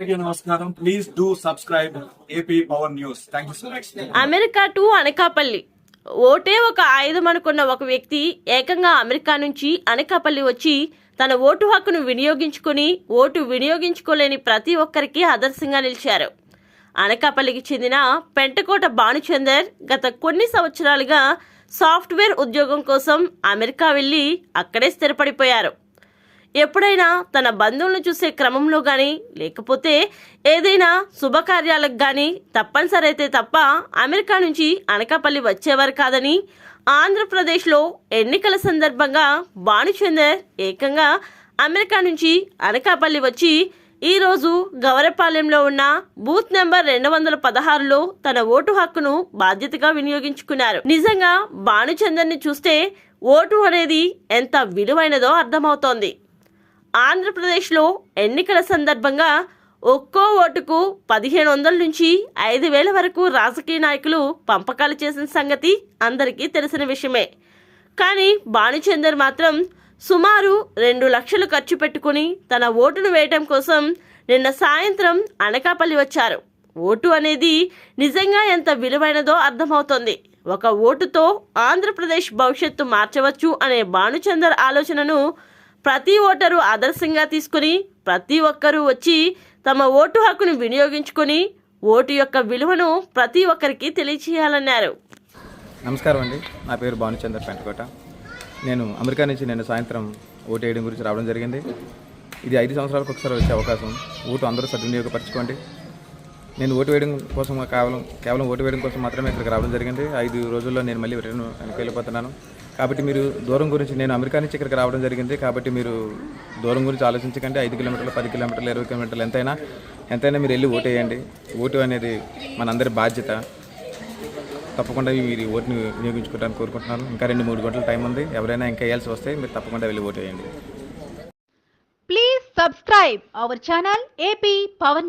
నమస్కారం. Please do subscribe AP power news America to Anakapalli. ఓటే ఒక ఆయుధం అనుకున్న ఒక వ్యక్తి ఏకంగా అమెరికా నుంచి అనకాపల్లి వచ్చి తన ఓటు హక్కును వినియోగించుకుని ఓటు వినియోగించుకోలేని ప్రతి ఒక్కరికి ఆదర్శంగా నిలిచారు. అనకాపల్లికి చెందిన పెంటకోట భానుచందర్ గత కొన్ని సంవత్సరాలుగా సాఫ్ట్వేర్ ఉద్యోగం కోసం అమెరికా వెళ్ళి అక్కడే స్థిరపడిపోయారు. ఎప్పుడైనా తన బంధువులను చూసే క్రమంలో కానీ లేకపోతే ఏదైనా శుభకార్యాలకు కానీ తప్పనిసరి అయితే తప్ప అమెరికా నుంచి అనకాపల్లి వచ్చేవారు కాదని ఆంధ్రప్రదేశ్లో ఎన్నికల సందర్భంగా భానుచందర్ ఏకంగా అమెరికా నుంచి అనకాపల్లి వచ్చి ఈరోజు గౌరపాలెంలో ఉన్న బూత్ నెంబర్ రెండు వందల పదహారులో తన ఓటు హక్కును బాధ్యతగా వినియోగించుకున్నారు. నిజంగా భానుచందర్ని చూస్తే ఓటు అనేది ఎంత విలువైనదో అర్థమవుతోంది. ఆంధ్రప్రదేశ్లో ఎన్నికల సందర్భంగా ఒక్కో ఓటుకు పదిహేను వందల నుంచి ఐదు వేల వరకు రాజకీయ నాయకులు పంపకాలు చేసిన సంగతి అందరికీ తెలిసిన విషయమే. కానీ భానుచందర్ మాత్రం సుమారు రెండు లక్షలు ఖర్చు పెట్టుకుని తన ఓటును వేయటం కోసం నిన్న సాయంత్రం అనకాపల్లి వచ్చారు. ఓటు అనేది నిజంగా ఎంత విలువైనదో అర్థమవుతోంది. ఒక ఓటుతో ఆంధ్రప్రదేశ్ భవిష్యత్తు మార్చవచ్చు అనే భానుచందర్ ఆలోచనను ప్రతి ఓటరు ఆదర్శంగా తీసుకుని ప్రతి ఒక్కరూ వచ్చి తమ ఓటు హక్కును వినియోగించుకొని ఓటు యొక్క విలువను ప్రతి ఒక్కరికి తెలియచేయాలన్నారు. నమస్కారం అండి. నా పేరు భానుచందర్ పెంటకోట. నేను అమెరికా నుంచి నిన్న సాయంత్రం ఓటు వేయడం గురించి రావడం జరిగింది. ఇది ఐదు సంవత్సరాలకు ఒకసారి వచ్చే అవకాశం. ఓటు అందరూ సద్వినియోగపరచుకోండి. నేను ఓటు వేయడం కోసం కేవలం కేవలం ఓటు వేయడం కోసం మాత్రమే ఇక్కడికి రావడం జరిగింది. ఐదు రోజుల్లో నేను మళ్ళీ రిటర్న్ వెనక్కి వెళ్ళిపోతున్నాను. కాబట్టి మీరు దూరం గురించి నేను అమెరికా నుంచి ఇక్కడికి రావడం జరిగింది. కాబట్టి మీరు దూరం గురించి ఆలోచించకండి. ఐదు కిలోమీటర్లు పది కిలోమీటర్లు ఇరవై కిలోమీటర్లు ఎంతైనా ఎంతైనా మీరు వెళ్ళి ఓటు వేయండి. ఓటు అనేది మనందరి బాధ్యత. తప్పకుండా మీరు ఓటుని వినియోగించుకోవడానికి కోరుకుంటున్నాను. ఇంకా రెండు మూడు గంటల టైం ఉంది. ఎవరైనా ఇంకా వేయాల్సి వస్తే మీరు తప్పకుండా వెళ్ళి ఓటు వేయండి. Please subscribe channel AP AP Power